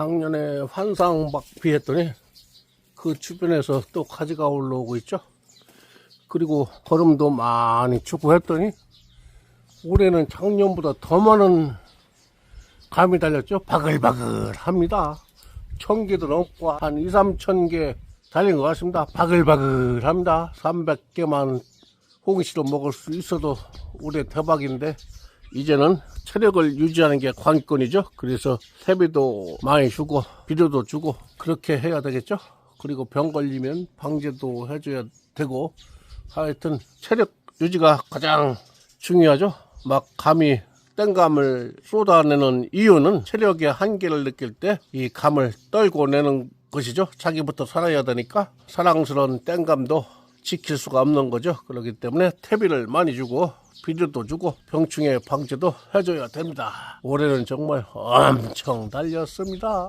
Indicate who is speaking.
Speaker 1: 작년에 환상 막 비했더니 그 주변에서 또 가지가 올라오고 있죠. 그리고 걸음도 많이 주고 했더니 올해는 작년보다 더 많은 감이 달렸죠. 바글바글 합니다. 천 개도 넘고 한 2, 3천 개 달린 것 같습니다. 바글바글 합니다. 300개만 홍시로 먹을 수 있어도 올해 대박인데 이제는 체력을 유지하는 게 관건이죠. 그래서 세비도 많이 주고 비료도 주고 그렇게 해야 되겠죠. 그리고 병 걸리면 방제도 해줘야 되고 하여튼 체력 유지가 가장 중요하죠. 막 감이 땡감을 쏟아내는 이유는 체력의 한계를 느낄 때 이 감을 떨고 내는 것이죠. 자기부터 살아야 되니까 사랑스러운 땡감도 지킬 수가 없는 거죠. 그렇기 때문에 퇴비를 많이 주고 비료도 주고 병충해 방제도 해줘야 됩니다. 올해는 정말 엄청 달렸습니다.